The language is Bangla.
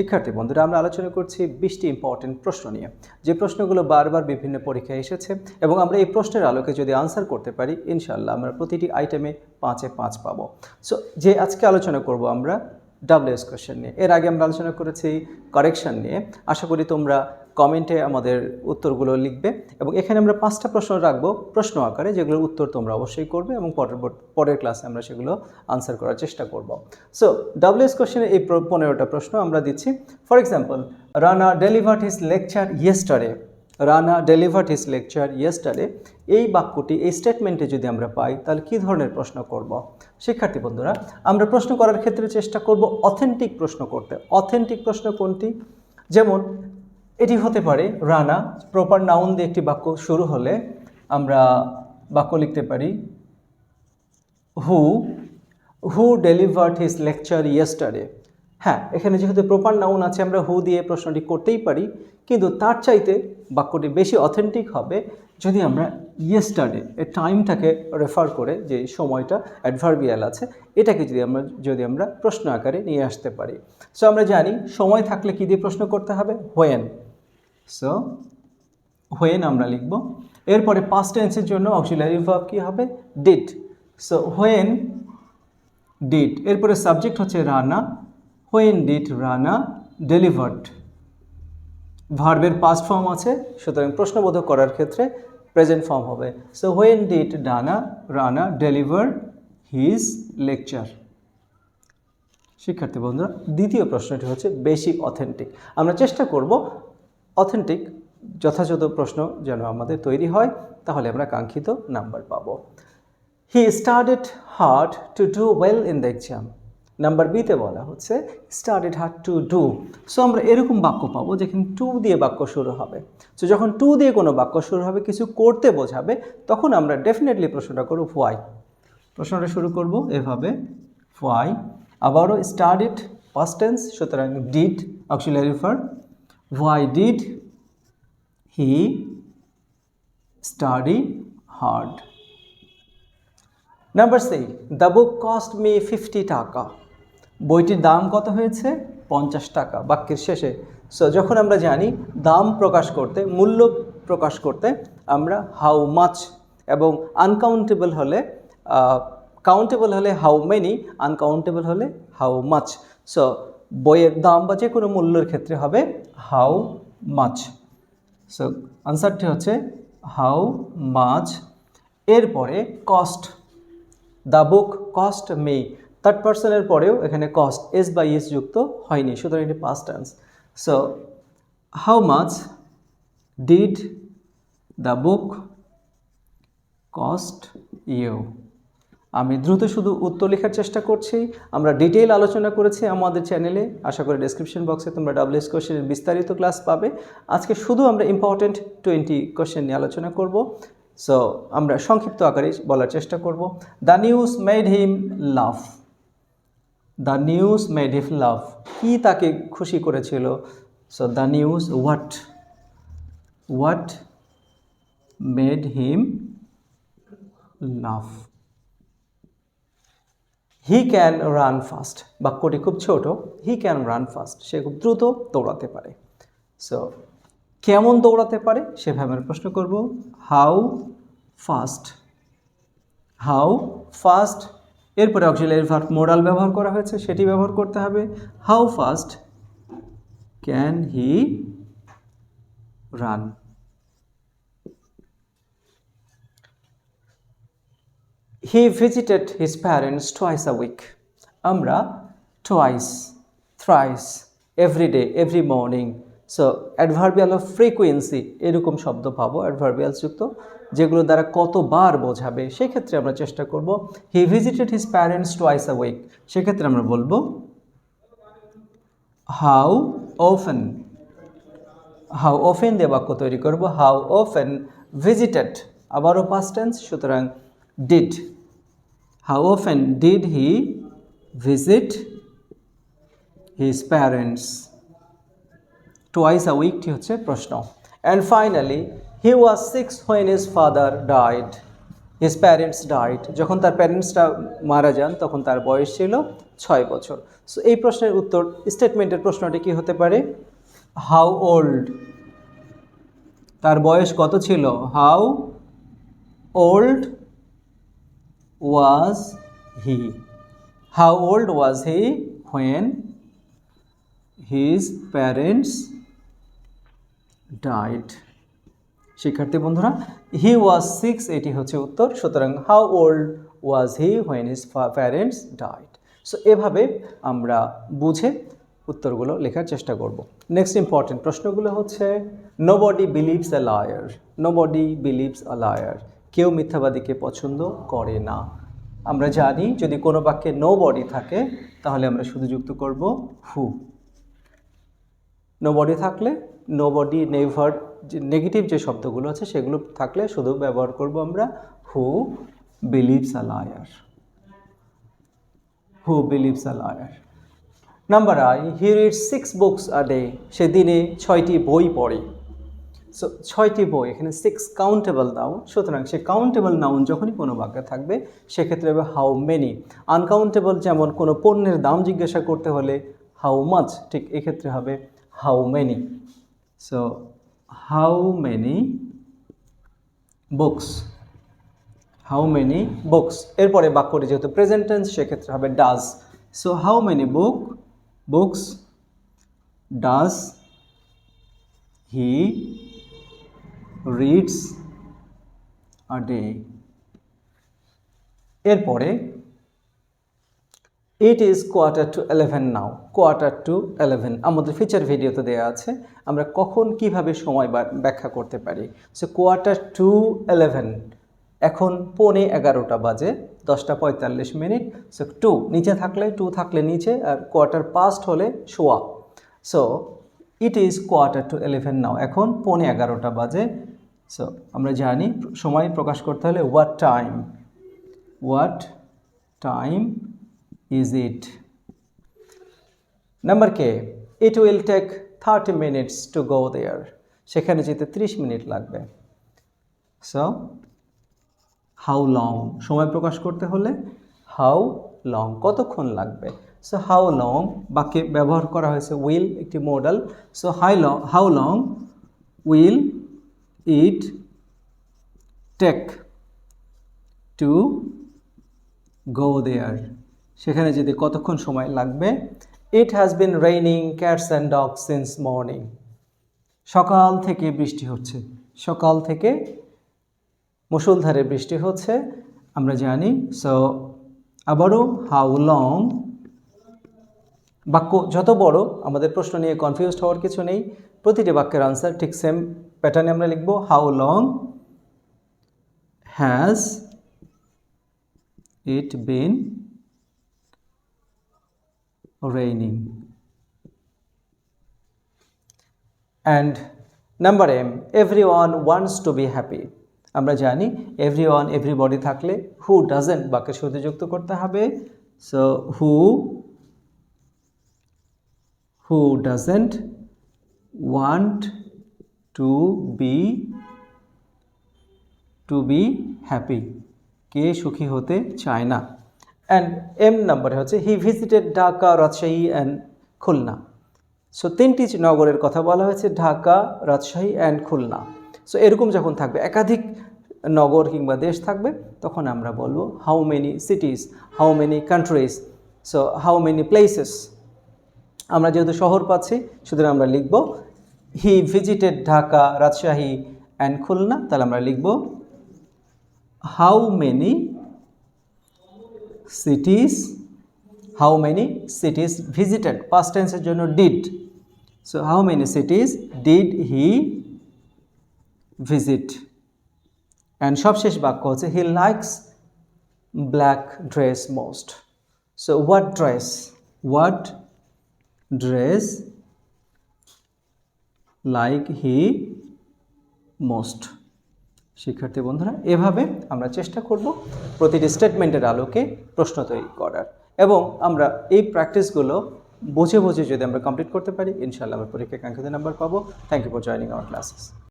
শিক্ষার্থী বন্ধুরা, আমরা আলোচনা করছি বিশটি ইম্পর্টেন্ট প্রশ্ন নিয়ে। যে প্রশ্নগুলো বারবার বিভিন্ন পরীক্ষায় এসেছে এবং আমরা এই প্রশ্নের আলোকে যদি আনসার করতে পারি ইনশাল্লাহ আমরা প্রতিটি আইটেমে পাঁচে পাঁচ পাবো। সো যে আজকে আলোচনা করব আমরা ডাব্লিউএস কোয়েশ্চেন নিয়ে। এর আগে আমরা আলোচনা করেছি কারেকশন নিয়ে। আশা করি তোমরা কমেন্টে আমাদের উত্তরগুলো লিখবে এবং এখানে আমরা পাঁচটা প্রশ্ন রাখব প্রশ্ন আকারে, যেগুলোর উত্তর তোমরা অবশ্যই করবে এবং পরের পরের ক্লাসে আমরা সেগুলো আনসার করার চেষ্টা করব। সো ডাব্লিউএস কোশ্চেনে এই পনেরোটা প্রশ্ন আমরা দিচ্ছি। For example Rana delivered his lecture yesterday Rana delivered his lecture yesterday এই বাক্যটি, এই স্টেটমেন্টে যদি আমরা পাই, তাহলে কী ধরনের প্রশ্ন করব? শিক্ষার্থী বন্ধুরা, আমরা প্রশ্ন করার ক্ষেত্রে চেষ্টা করব অথেন্টিক প্রশ্ন করতে। অথেন্টিক প্রশ্ন কোনটি? যেমন এটি হতে পারে রানা। প্রপার নাউন দিয়ে একটি বাক্য শুরু হলে আমরা বাক্য লিখতে পারি who who delivered his lecture yesterday হ্যাঁ এখানে যেহেতু প্রপার নাউন আছে, আমরা হু দিয়ে প্রশ্নটি করতেই পারি, কিন্তু তার চাইতে বাক্যটি বেশি অথেন্টিক হবে যদি আমরা ইয়েস্টারডে এর টাইমটাকে রেফার করে, যে সময়টা অ্যাডভার্বিয়াল আছে, এটাকে যদি আমরা যদি আমরা প্রশ্ন আকারে নিয়ে আসতে পারি। সো আমরা জানি সময় থাকলে কী দিয়ে প্রশ্ন করতে হবে? হোয়েন সো হোয়েন আমরা লিখব, এরপরে পাস্ট টেন্সের জন্য অক্সিলারি ভার্ব কী হবে? ডিড সো হোয়েন ডিড এরপরে সাবজেক্ট হচ্ছে Rana when did Rana delivered ভার্বের পাস্ট ফর্ম আছে, সুতরাং প্রশ্নবোধক করার ক্ষেত্রে প্রেজেন্ট ফর্ম হবে। So when did Rana Rana deliver his lecture শিক্ষার্থী বন্ধুরা, দ্বিতীয় প্রশ্নটি হচ্ছে বেশি অথেন্টিক আমরা চেষ্টা করব অথেন্টিক, যথাযথ প্রশ্ন যেন আমাদের তৈরি হয়, তাহলে আমরা কাঙ্ক্ষিত নাম্বার পাবো। He started hard to do well in the exam number বিতে বলা হচ্ছে started hard to do so আমরা এরকম বাক্য পাবো যেখানে টু দিয়ে বাক্য শুরু হবে। সো যখন টু দিয়ে কোনো বাক্য শুরু হবে, কিছু করতে বোঝাবে, তখন আমরা ডেফিনেটলি প্রশ্নটা করব হোয়াই প্রশ্নটা শুরু করব এভাবে হোয়াই আবারও স্টার্টেড পাস্ট টেন্স সুতরাং did auxiliary for why did he study hard number C the book cost me fifty taka. বইটির দাম কত হয়েছে? পঞ্চাশ টাকা। বাক্যের শেষে সো যখন আমরা জানি দাম প্রকাশ করতে, মূল্য প্রকাশ করতে, আমরা হাউ মাচ এবং আনকাউন্টেবল হলে কাউন্টেবল হলে হাউ মেনি আনকাউন্টেবল হলে হাউ মাচ সো বইয়ের দাম বা যে কোনো মূল্যের ক্ষেত্রে হবে হাউ মাচ সো আনসারটি হচ্ছে হাউ মাচ এরপরে cost the book cost me third পার্সনের পরেও এখানে কস্ট এস বাই এস যুক্ত হয়নি, সুতরাং এটি past tense so how much did the book cost you আমি দ্রুত শুধু উত্তর লেখার চেষ্টা করছি। আমরা ডিটেইল আলোচনা করেছি আমাদের চ্যানেলে আশা করি ডেসক্রিপশন বক্সে তোমরা ডাব্লিউএস কোশ্চেনের বিস্তারিত ক্লাস পাবে। আজকে শুধু আমরা ইম্পর্টেন্ট টোয়েন্টি কোশ্চেন নিয়ে আলোচনা করব। সো আমরা সংক্ষিপ্ত আকারে বলার চেষ্টা করব। The news made him love the news made him love কী তাকে খুশি করেছিল? So the news what what made him love he can run fast বাক্যটি খুব ছোট। হি ক্যান রান ফাস্ট সে খুব দ্রুত দৌড়াতে পারে। সো কেমন দৌড়াতে পারে? সেভাবে আমরা প্রশ্ন করব। হাউ ফাস্ট হাউ ফাস্ট এরপরে অক্সিলারি ভার্ব মোডাল ব্যবহার করা হয়েছে। সেটি ব্যবহার করতে হবে। How fast can he run he visited his parents twice a week আমরা twice thrice everyday every morning so adverbial of frequency এরকম শব্দ পাবো অ্যাডভার্বিয়াল যুক্ত, যেগুলো দ্বারা কতবার বোঝাবে, সেক্ষেত্রে আমরা চেষ্টা করব। He visited his parents twice a week সেক্ষেত্রে আমরা বলব হাউ ওফেন হাউ ওফেন দিয়ে বাক্য তৈরি করব। হাউ ওফেন ভিজিটেড আবারও পাস্ট টেন্স সুতরাং did how often did he visit his parents twice a উইকটি হচ্ছে প্রশ্ন. And finally he was six when his father died his parents died যখন তার প্যারেন্টসরা মারা যান, তখন তার বয়স ছিল ছয় বছর। সো এই প্রশ্নের উত্তর স্টেটমেন্টের প্রশ্নটি কি হতে পারে? হাউ ওল্ড তার বয়স কত ছিল? How old was he how old was he when his parents died শিক্ষার্থী বন্ধুরা হি ওয়াজ সিক্স এটি হচ্ছে উত্তর। সুতরাং how old was he when his parents died so এভাবে আমরা বুঝে উত্তরগুলো লেখার চেষ্টা করব। নেক্সট ইম্পর্টেন্ট প্রশ্নগুলো হচ্ছে nobody believes a liar nobody believes a liar কেউ মিথ্যাবাদীকে পছন্দ করে না। আমরা জানি যদি কোনো বাক্যে নো বডি থাকে, তাহলে আমরা শুধু যুক্ত করব হু নো বডি থাকলে নো বডি নেভার যে নেগেটিভ যে শব্দগুলো আছে, সেগুলো থাকলে শুধু ব্যবহার করব আমরা who believes a liar who believes a liar number I he read six books a day সে দিনে ছয়টি বই পড়ে। সো ছয়টি বই, এখানে সিক্স কাউন্টেবল নাউন সুতরাং সে কাউন্টেবল নাউন যখনই কোনো বাক্যে থাকবে, সেক্ষেত্রে হবে হাউ মেনি আনকাউন্টেবল যেমন কোনো পণ্যের দাম জিজ্ঞাসা করতে হলে হাউ মাচ ঠিক এক্ষেত্রে হবে how many so how many books how many books এরপরে বাক্যটি যেহেতু প্রেজেন্ট টেন্স সেক্ষেত্রে হবে does so how many book books does he reads a day এরপরে it is quarter to eleven now quarter to eleven আমাদের ফিচার ভিডিওতে দেওয়া আছে, আমরা কখন কীভাবে সময় ব্যাখ্যা করতে পারি? সো কোয়ার্টার টু এলেভেন এখন পৌনে এগারোটা বাজে, দশটা পঁয়তাল্লিশ মিনিট। সো টু নিচে থাকলে টু থাকলে নিচে, আর কোয়ার্টার পাস্ট হলে শোয়া। So it is quarter to eleven now এখন পৌনে এগারোটা বাজে সো আমরা জানি সময় প্রকাশ করতে হলে what time what time is it number K it will take thirty minutes to go there সেখানে যেতে ত্রিশ মিনিট লাগবে। সো হাউ লং সময় প্রকাশ করতে হলে হাউ লং কতক্ষণ লাগবে? সো হাউ লং বাক্যে ব্যবহার করা হয়েছে উইল একটি modal so high long how long will it take to go there সেখানে যেতে কতক্ষণ সময় লাগবে? It has been raining cats and dog since morning সকাল থেকে বৃষ্টি হচ্ছে। সকাল থেকে মুসুলধারে বৃষ্টি হচ্ছে, আমরা জানি। সো আবারও হাউ লং বাক্য যত বড়, আমাদের প্রশ্ন নিয়ে কনফিউজড হওয়ার কিছু নেই। প্রতিটি বাক্যের আনসার ঠিক সেম প্যাটার্নে আমরা লিখব how long has it been raining? And number m, everyone wants to be happy. আমরা জানি এভরিওয়ান এভরিবডি থাকলে হু ডাজেন্ট বাক্যের সাথে যুক্ত করতে হবে। So who who doesn't want to be to be happy কে সুখী হতে চায় না? অ্যান্ড এম নাম্বারে হচ্ছে he visited Dhaka Rajshahi and Khulna so তিনটি নগরের কথা বলা হয়েছে ঢাকা রাজশাহী অ্যান্ড খুলনা সো এরকম যখন থাকবে, একাধিক নগর কিংবা দেশ থাকবে, তখন আমরা বলব how many cities how many countries so how many places আমরা যেহেতু শহর পাচ্ছি, সুতরাং আমরা লিখব he visited Dhaka Rajshahi and Khulna তাহলে আমরা লিখব how many cities how many cities visited past টেন্সের জন্য did so how many cities did he visit and সবশেষ বাক্য হচ্ছে he likes black dress most so what dress what dress like he most শিক্ষার্থী বন্ধুরা, এভাবে আমরা চেষ্টা করব প্রতিটি স্টেটমেন্টের আলোকে প্রশ্ন তৈরি করার। এবং আমরা এই প্র্যাকটিসগুলো বুঝে বুঝে যদি আমরা কমপ্লিট করতে পারি, ইনশাআল্লাহ আমরা পরীক্ষায় কাঙ্ক্ষিত নাম্বার পাবো। Thank you for joining our classes